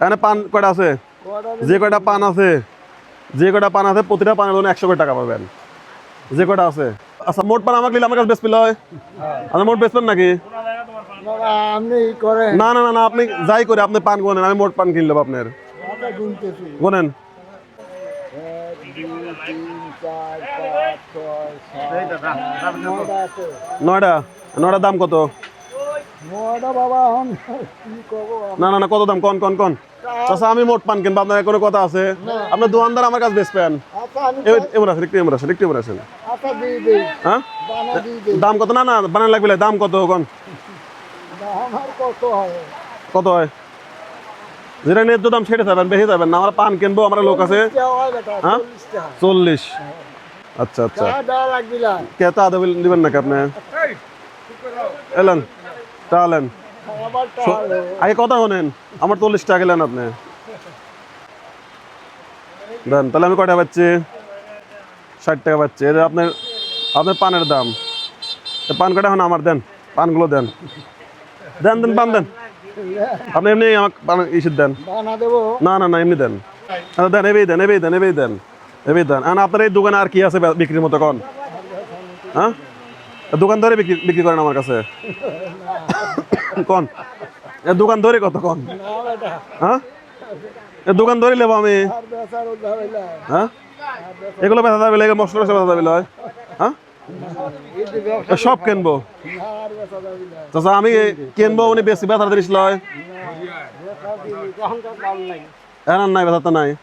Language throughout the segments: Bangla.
এখানে পান কয়টা আছে? যে কয়টা পান আছে? যে কয়টা পান আছে, প্রতিটা পানের জন্য একশো টাকা পাবেন। যে কয়টা আছে? আচ্ছা মোট পান আমাকে নিলে আমার কাছে বেশ পেল হয়। আপনি মোট বেচবেন নাকি? না না না আপনি যাই করে আপনি পান গোনেন, আমি মোট পান কিনলাম আপনার। গোনেন। নয়টা, নয়টার দাম কত? না না না কত দাম? কন কন কন। আচ্ছা আমি মোট পান কিনবো আপনার কোনো কথা আছে? আপনার দোকানদার আমার কাছে বেশ পেন। আচ্ছা এবার আসেন একটু এবার আসেন একটু এবার আসেন। আচ্ছা হ্যাঁ? দাম কত? না না বানান লাগবে দাম কত কন? কত হয়? যেটা ন্যায্য দাম সেটা যাবেন বেশি যাবেন না। আমরা পান কিনবো আমার লোক আছে। হ্যাঁ? চল্লিশ আচ্ছা আচ্ছা। কে তা দেবেন দিবেন নাকি আপনি? এলেন। তাহলেন। আগে কথা শোনেন, আমার চল্লিশ টাকা গেলেন আপনি। দেন, তাহলে আমি কয়টা পাচ্ছি? ষাট টাকা পাচ্ছি। এটা আপনার আপনার পানের দাম। পান কটা এখন আমার? দেন, পানগুলো দেন। দেন দেন, পান দেন। আপনি এমনি আমাকে পান ইসে দেন। না না না, এমনি দেন। আচ্ছা দেন, এবেই দেন এবেই দেন এবেই দেন এবেই দেন। আর আপনার এই দোকানে আর কি আছে বিক্রির মতো কন হ্যাঁ? দোকান ধরে বিক্রি বিক্রি করেন আমার কাছে? কন? দোকান ধরে কত কন? হ্যাঁ? দোকান ধরে নেব আমি। হ্যাঁ? এগুলো বেচা যাবে লাগে, মশলা টসলা বেচা যাবে লয়? হ্যাঁ? সব কিনবো। চাচা, আমি কিনবো, উনি বেশি বেচার জিনিস লয়। দাম নাই নাই তো নাই।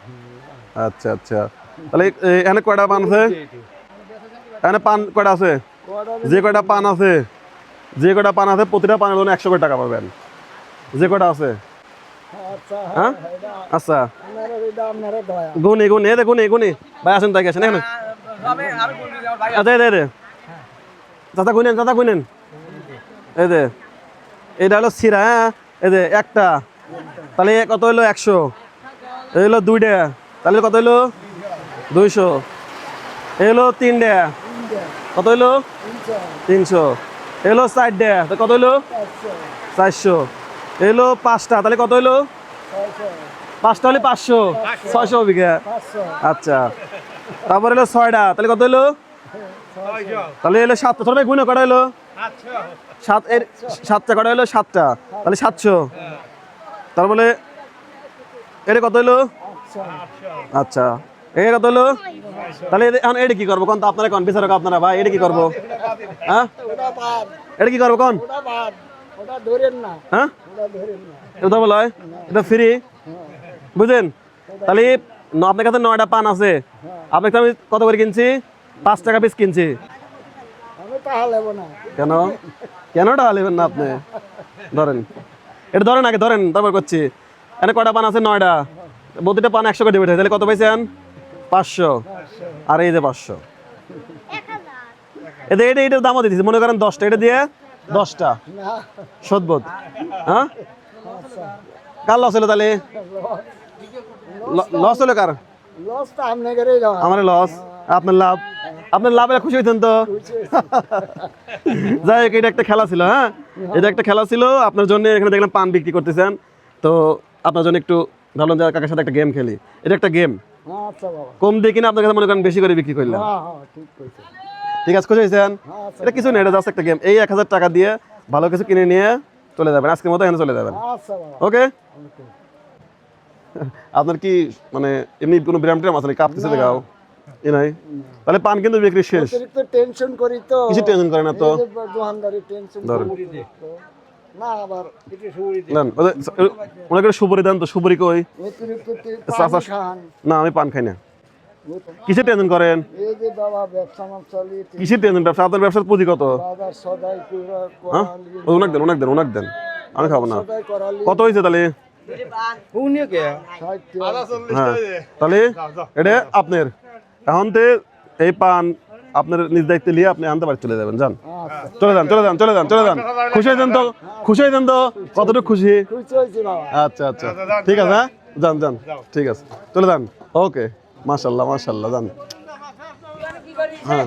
আচ্ছা আচ্ছা। তাহলে এ- এ- এখানে কয়টা পান আছে? এখানে পান কয়টা আছে? যে কয়টা পান আছে যে কয়টা পান আছে প্রতিটা পানের জন্য একশো টাকা পাবেন। যে কয়টা আছে? আচ্ছা হ্যাঁ? আচ্ছা। গুনি গুনি এ গুনি গুনি ভাই আসেন তাই আসেন এখানে আচ্ছা এই দে দে চাচা গুনেন চাচা গুনেন। এই দে এটা হলো সিরা হ্যাঁ? এই দে একটা। তাহলে কত হলো? একশো। এই হলো দুইটা। তাহলে কত হলো? দুইশো। এই হলো তিনটা। কত হলো তিনশো। এই হলো চারটা কত হলো চারশো। এই হলো পাঁচটা। তাহলে কত হলো পাঁচটা হলে পাঁচশো। ছয়শো বিঘা। আচ্ছা। তারপরে হলো ছয়টা। তাহলে কত হলো তাহলে এলো তোর ভাই গুণে কটা হলো সাত, এর সাতটা কটা হলো সাতটা। তাহলে সাতশো। তারপরে এটা কত হলো আচ্ছা। এটা কত হলো? তাহলে এটা কি করব? কোন তো ভাই এটা কি করব? হ্যাঁ? এটা কি করব কোন? হ্যাঁ? এটা এটা ফ্রি তাহলে আপনার কাছে নয়টা পান আছে। আপনার কত করে কিনছি? পাঁচ টাকা পিস কিনছি। কেন? কেন টাকা না আপনি? ধরেন। এটা ধরেন আগে, ধরেন, তারপর করছি। এখানে কয়টা পান আছে? নয়টা। প্রতিটা পান একশো করে দেবে। তাহলে কত পাইছেন? পাঁচশো। আর এই যে পাঁচশো। এদের এটা, এটার দামও দিতেছি মনে করেন দশটা। এটা দিয়ে দশটা। সদবোধ। হ্যাঁ? কার লস হলো তাহলে? লস হলো কার? আমার লস আপনার লাভ। আপনার লাভে খুশি হইতেন তো? যাই হোক, এটা একটা খেলা ছিল হ্যাঁ? এটা একটা খেলা ছিল। আপনার জন্য এখানে দেখলাম পান বিক্রি করতেছেন। তো আপনার জন্য একটু ভাবলাম যে কাকার সাথে একটা গেম খেলি। এটা একটা গেম কম দিয়ে কিনা আপনার কাছে মনে করেন বেশি করে বিক্রি করলাম। হ্যাঁ হ্যাঁ ঠিক আছে খুশি হয়েছেন? আচ্ছা এটা কিছু নেই এটা জাস্ট একটা গেম এই এক হাজার টাকা দিয়ে ভালো কিছু কিনে নিয়ে চলে যাবেন। আজকের মতো এখানে চলে যাবেন। আচ্ছা ওকে আপনার কি মানে এমনি কোনো ব্যায়াম ট্যাম আছে নাকি? কাঁপতেছে দেখাও। এ নাই? তাহলে পান কিন্তু বিক্রি শেষ। টেনশন করি তো। কিছু টেনশন করে না তো। দোকানদারি টেনশন। না আবার নেন ওদের- করে সুপুরি দেন তো সুপুরি কই? না আমি পান খাই না। কিসের টেনশন করেন? এই যে বাবা ব্যবসা মামসালি কিসের টেনশন ব্যবসা আপনার ব্যবসার পুঁজি কত? বাজার সদাই কুড়া হ্যাঁ? করালি। ও, ওনাক দেন ওনাক দেন ওনাক দেন। আমি খাব না। কত হয়েছে তাহলে? হ্যাঁ। তাহলে এটা আপনার। এখন তে এই পান আপনার নিজ দায়িত্বে নিয়ে আপনি আনতে পারেন চলে যাবেন, যান। চলে যান চলে যান চলে যান চলে যান। খুশি হয়েছেন তো? খুশি হয়েছেন তো? কতটুকু খুশি? আচ্ছা আচ্ছা। ঠিক আছে হ্যাঁ? যান যান। ঠিক আছে। চলে যান। ওকে। মাশাল্লাহ মাশাল্লাহ, যান। হ্যাঁ।